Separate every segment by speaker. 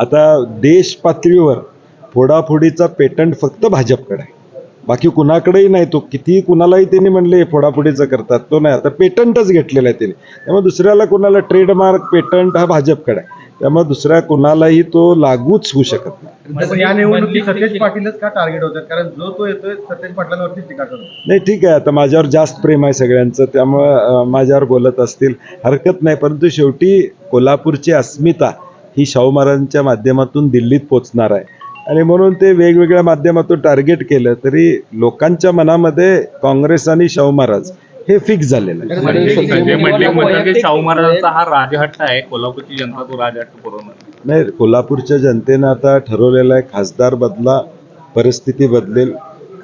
Speaker 1: आता देश पातळीवर फोडाफोडीचा पेटंट फक्त भाजपकडे आहे. बाकी कुणाकडेही नाही तो कितीही कुणालाही त्यांनी म्हणले फोडाफोडीचं करतात. तो नाही. आता पेटंटच घेतलेला आहे त्यांनी. त्यामुळे दुसऱ्याला कुणाला ट्रेडमार्क पेटंट हा भाजपकडे आहे. त्यामुळे दुसऱ्या कुणालाही तो लागूच होऊ शकत नाही.
Speaker 2: पण या निवडणुकीत सतेज पाटीलच का टार्गेट होतात कारण जो तो येतोय सतेज पाटलांवरती टीका करतो
Speaker 1: नाही ठीक आहे. आता माझ्यावर जास्त प्रेम आहे सगळ्यांचं. त्यामुळं अं, माझ्यावर बोलत असतील. हरकत नाही. परंतु शेवटी कोल्हापूरची अस्मिता ही शाहू महाराजांच्या माध्यमातून दिल्लीत पोचणार आहे. आणि म्हणून ते वेगवेगळ्या माध्यमातून टार्गेट केलं. तरी लोकांच्या मनामध्ये काँग्रेस आणि शाहू महाराज हे फिक्स झालेलं आहे.
Speaker 3: म्हणजे म्हणतात की शाहू महाराजांचा हा राजहट्ट आहे कोल्हापूरची जनता तो राजहट्ट पुरवणार
Speaker 1: नाही. कोल्हापूरच्या जनतेनं आता ठरवलेलं आहे खासदार बदला परिस्थिती बदलेल.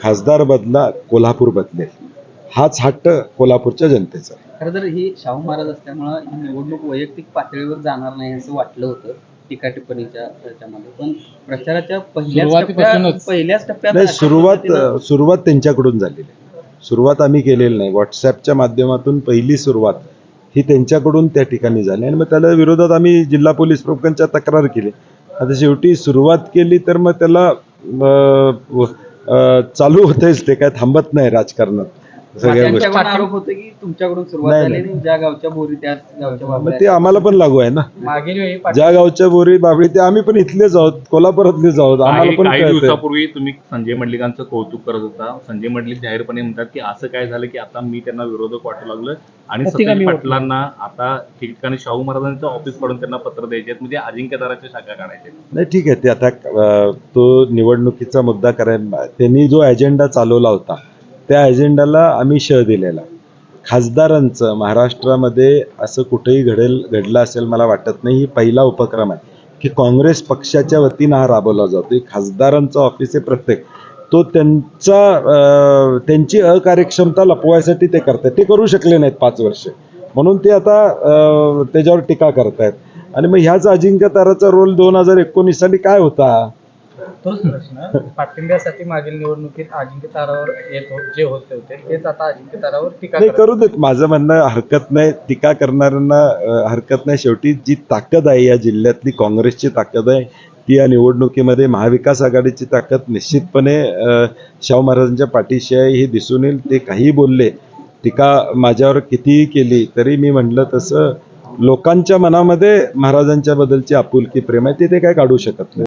Speaker 1: खासदार बदला कोल्हापूर बदलेल. हाच हट्ट कोल्हापूरच्या जनतेचा आहे.
Speaker 4: खरं तर ही शाहू महाराज असल्यामुळं ही निवडणूक वैयक्तिक पातळीवर जाणार नाही असं वाटलं होतं टीका टिप्पणीच्या त्याच्यामध्ये. पण प्रचाराच्या पहिल्याच टप्प्यात
Speaker 5: सुरुवातीपासूनच.
Speaker 4: पहिल्याच टप्प्यात
Speaker 1: नाही
Speaker 4: अशा
Speaker 1: सुरुवात
Speaker 4: पद्धतीनं
Speaker 1: सुरुवात त्यांच्याकडून झालेली आहे. सुरुवात आम्ही केलेली नाही. व्हॉट्सॲपच्या माध्यमातून पहिली सुरुवात ही त्यांच्याकडून त्या ठिकाणी झाली आणि मग त्याला विरोधात आम्ही जिल्हा पोलीस प्रमुखांच्या तक्रार केली. आता शेवटी सुरुवात केली तर मग त्याला चालू होतेच ते काय थांबत नाही राजकारणात.
Speaker 4: त्यांच्याकडून आरोप होते की तुमच्याकडून सुरुवात
Speaker 1: नाही,
Speaker 4: झाली
Speaker 1: नाही.
Speaker 4: आणि ज्या गावच्या बोरी त्याच गावच्या
Speaker 1: मग
Speaker 4: बाबड्या
Speaker 1: ते आम्हाला पण लागू आहे ना.
Speaker 4: मागील वेळी
Speaker 1: ज्या गावच्या बोरी बाबळी ते आम्ही पण इथलेच आहोत कोल्हापुरातलेच आहोत. आम्हाला
Speaker 3: काही
Speaker 1: पण
Speaker 3: काही
Speaker 1: कळतंय.
Speaker 3: दिवसापूर्वी तुम्ही संजय मंडलिकांचं कौतुक करत होता. संजय मंडलिक जाहीरपणे म्हणतात की असं काय झालं की आता मी त्यांना विरोधक वाटू लागलं आणि सतेज पाटलांना आता ठिकठिकाणी शाहू महाराजांचं ऑफिसकडून त्यांना पत्र द्यायचे म्हणजे अजिंक्यदाराच्या शाखा काढायचे
Speaker 1: नाही ठीक आहे. ते आता अं, तो निवडणुकीचा मुद्दा करायला त्यांनी जो अजेंडा चालवला होता त्या एजेंडाला आम्ही श दिलेला. खासदारांचं महाराष्ट्रामध्ये असं कुठेही घडेल घडलं असेल मला वाटत नाही. ही पहिला उपक्रम आहे की काँग्रेस पक्षाच्या वतीनं हा राबवला जातो एक खासदारांचं ऑफिस आहे प्रत्येक. तो त्यांचा त्यांची अकार्यक्षमता लपवायसाठी ते करतात ते करू शकले नाहीत पाच वर्ष. म्हणून ते आता त्याच्यावर टीका करतायत. आणि मग ह्याच अजिंक्य ताराचा रोल दोन हजार एकोणीस साली काय होता?
Speaker 2: तोच प्रश्न. पाठिंब्यासाठी मागील निवडणुकीत अजिंक्य तारावर येत जे होते होते तेच आता अजिंक्य तारावर टीका
Speaker 1: नाही
Speaker 2: करत
Speaker 1: करू देत. माझं म्हणणं हरकत नाही टीका करणाऱ्यांना अं, हरकत नाही शेवटी. जी ताकद आहे या जिल्ह्यातली काँग्रेसची ताकद आहे ती या निवडणुकीमध्ये महाविकास आघाडीची ताकद निश्चितपणे अं, शाहू महाराजांच्या पाठीशी आहे हे दिसून येईल. ते काही बोलले टीका माझ्यावर कितीही केली तरी मी म्हटलं तसं लोकांच्या मनामध्ये महाराजांच्या बद्दलची आपुलकी प्रेम आहे ते ते काय काढू शकत नाही.